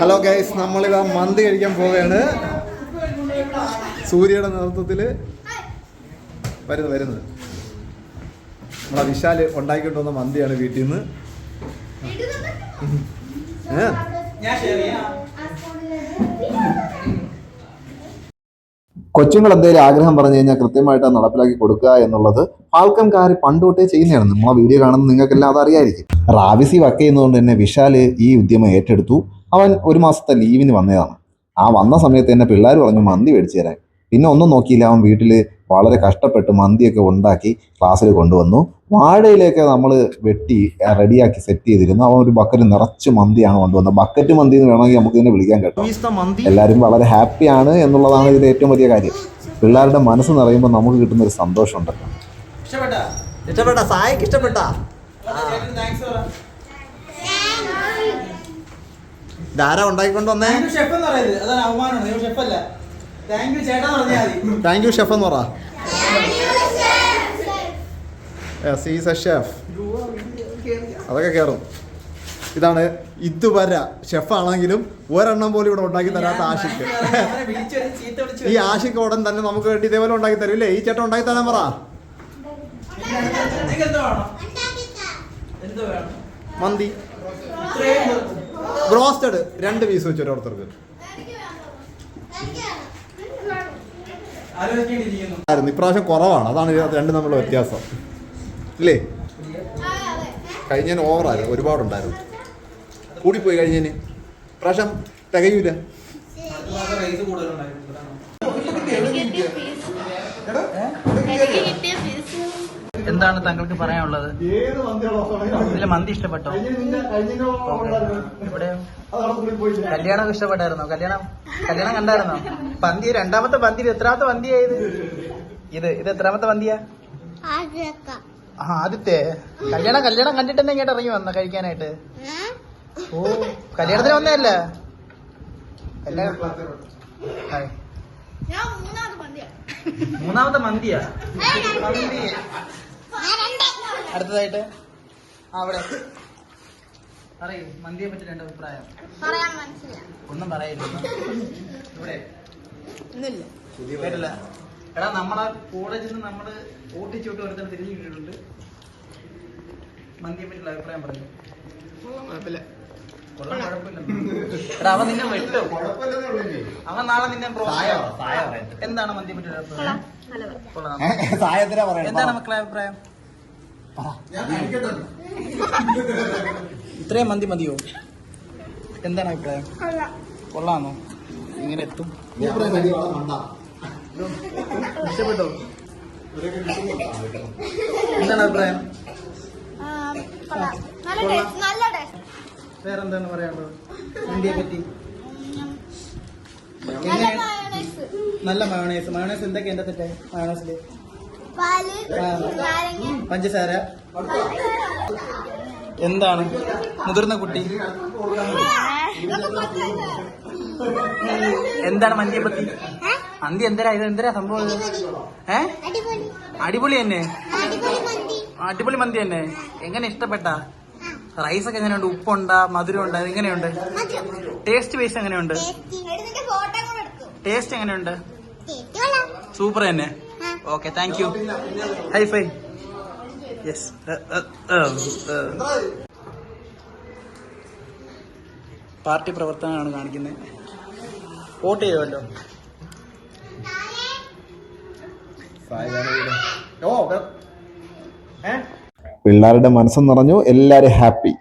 Hello guys നമ്മളിതാ മന്തി കഴിക്കാൻ പോവുകയാണ്. സൂര്യയുടെ നേതൃത്വത്തിൽ വരുന്നത് വരുന്നത് നമ്മളെ വിശാൽ ഉണ്ടാക്കിക്കൊണ്ട് വന്ന മന്തിയാണ് വീട്ടിൽ നിന്ന് കൊച്ചുങ്ങൾ എന്തെങ്കിലും ആഗ്രഹം പറഞ്ഞു കഴിഞ്ഞാൽ കൃത്യമായിട്ട് നടപ്പിലാക്കി കൊടുക്കുക എന്നുള്ളത് ആൾക്കാർ പണ്ട് തൊട്ടേ ചെയ്യുന്നതാണ്. നമ്മളെ വീഡിയോ കാണുന്ന നിങ്ങൾക്കെല്ലാം അത് അറിയായിരിക്കും റാവിസി വക്ക ചെയ്യുന്നതുകൊണ്ട് തന്നെ വിശാൽ ഈ ഉദ്യമം ഏറ്റെടുത്തു. അവൻ ഒരു മാസത്തെ ലീവിന് വന്നതാണ്. ആ വന്ന സമയത്ത് തന്നെ പിള്ളേർ പറഞ്ഞു മന്തി മേടിച്ചു തരാൻ. പിന്നെ ഒന്നും നോക്കിയില്ല. അവൻ വീട്ടിൽ വളരെ കഷ്ടപ്പെട്ട് മന്തിയൊക്കെ ഉണ്ടാക്കി ക്ലാസ്സിൽ കൊണ്ടുവന്നു. വാഴയിലേക്ക് നമ്മൾ വെട്ടി റെഡിയാക്കി സെറ്റ് ചെയ്തിരുന്നു. അവൻ ഒരു ബക്കറ്റ് നിറച്ച് മന്തിയാണ് കൊണ്ടുവന്നത്. ബക്കറ്റ് മന്തി എന്ന് വേണമെങ്കിൽ നമുക്ക് ഇതിനെ വിളിക്കാൻ കേട്ടോ. എല്ലാവരും വളരെ ഹാപ്പിയാണ് എന്നുള്ളതാണ് ഇതിന്റെ ഏറ്റവും വലിയ കാര്യം. പിള്ളേരുടെ മനസ്സ് നിറയുമ്പോൾ നമുക്ക് കിട്ടുന്ന ഒരു സന്തോഷമുണ്ടല്ലോ. ഇഷ്ടപ്പെട്ടാ? ഇഷ്ടപ്പെട്ട? സായിക്ക് ഇഷ്ടപ്പെട്ട? ഇതാരാ ഉണ്ടാക്കിക്കൊണ്ട് വന്നേ താങ്ക് യു ഷെഫ് എന്ന് പറ. ഷെഫ് അതൊക്കെ കയറും ഇതാണ് ഇതുവരെ ഷെഫാണെങ്കിലും ഒരെണ്ണം പോലും ഇവിടെ ഉണ്ടാക്കി തരാത്ത ആഷിക്ക്. വിളിച്ച് ഈ ആഷിക്ക് ഉടൻ തന്നെ നമുക്ക് വേണ്ടി ഇതേപോലെ ഉണ്ടാക്കി തരും. ഇല്ലേ? ഈ ചേട്ടൻ ഉണ്ടാക്കി തരാൻ പറ. മന്തി. ബ്രോസ്റ്റഡ്. രണ്ട് പീസ് വെച്ച് ഓരോരുത്തർക്ക് ഇപ്രാവശ്യം കുറവാണ്. അതാണ് രണ്ട് തമ്മിലുള്ള വ്യത്യാസം. ഇല്ലേ? കഴിഞ്ഞതിന് ഓവറായിരുന്നു ഒരുപാടുണ്ടായിരുന്നു. കൂടിപ്പോയി കഴിഞ്ഞതിന്. പ്രാവശ്യം തികയൂല. അടുത്ത എന്താണ് താങ്കൾക്ക് പറയാനുള്ളത്? ഇതിലെ മന്തി ഇഷ്ടപ്പെട്ടോ? ഇവിടെ കല്യാണം ഇഷ്ടപ്പെട്ടായിരുന്നോ? കല്യാണം കല്യാണം കണ്ടായിരുന്നോ? പന്തി രണ്ടാമത്തെ പന്തി എത്രാമത്തെ പന്തിയായത് ഇത്? ഇത് എത്രാമത്തെ പന്തിയാ? ആ ആദ്യത്തെ. കല്യാണം കല്യാണം കണ്ടിട്ട് തന്നെ ഇങ്ങോട്ട് ഇറങ്ങി വന്ന കഴിക്കാനായിട്ട്? ഓ കല്യാണത്തിന് വന്നതല്ല? കല്യാണം ഹായ്. മൂന്നാമത്തെ മന്തിയാ മന്തി അടുത്തതായിട്ട്? ആ അവിടെ. പറയൂ മന്തിയെ പറ്റി രണ്ട് അഭിപ്രായം. ഒന്നും പറയില്ല ഇവിടെ. കേട്ടില്ല? എടാ നമ്മളെ കോളേജിൽ നിന്ന് നമ്മൾ ഓട്ടിച്ചോട്ട് ഒരുത്തരം തിരിഞ്ഞു കിട്ടിയിട്ടുണ്ട്. മന്തിയെ പറ്റിയുള്ള അഭിപ്രായം പറഞ്ഞു എടാ അവൻ നിന്നെ വെട്ടും. അവൻ നാളെ നിന്നെ എന്താണ് മന്തിയെ പറ്റിയുള്ള അഭിപ്രായം? എന്താണ് മക്കളെ അഭിപ്രായം? ഇത്രയും മന്തി മതിയോ? എന്താണ് അഭിപ്രായം? കൊള്ളാമോ ഇങ്ങനെ എത്തും. ഇഷ്ടപ്പെട്ടോ? എന്താണ് അഭിപ്രായം? നല്ല ടേസ്റ്റ് നല്ല ടേസ്റ്റ്. വേറെന്താണ് പറയാനുള്ളത്? ഇന്ത്യയെ പറ്റി? നല്ല മയോണൈസ് മയോണൈസ് എന്തൊക്കെ എന്റെ തെറ്റേ? മയോണൈസിൽ പഞ്ചസാര. എന്താണ്? മുതിർന്ന കുട്ടി. എന്താണ് മന്തിയെ പറ്റി മന്തി എന്തരാ ഇത്? എന്തരാ സംഭവം ഏ? അടിപൊളി. തന്നെ. അടിപൊളി മന്തി. തന്നെ. എങ്ങനെ ഇഷ്ടപ്പെട്ട? റൈസ് ഒക്കെ എങ്ങനെയുണ്ട്? ഉപ്പുണ്ടാ മധുരമുണ്ട് എങ്ങനെയുണ്ട്? ടേസ്റ്റ് വൈസ് എങ്ങനെയുണ്ട്? ടേസ്റ്റി എങ്ങനെയുണ്ട്? സൂപ്പർ തന്നെ. Okay thank you high five yes party പ്രവർത്തനമാണ് കാണിക്കുന്നത്. വോട്ട് ചെയ്യുമല്ലോ? പിള്ളേരുടെ മനസ്സ് നിറഞ്ഞു എല്ലാവരും ഹാപ്പി.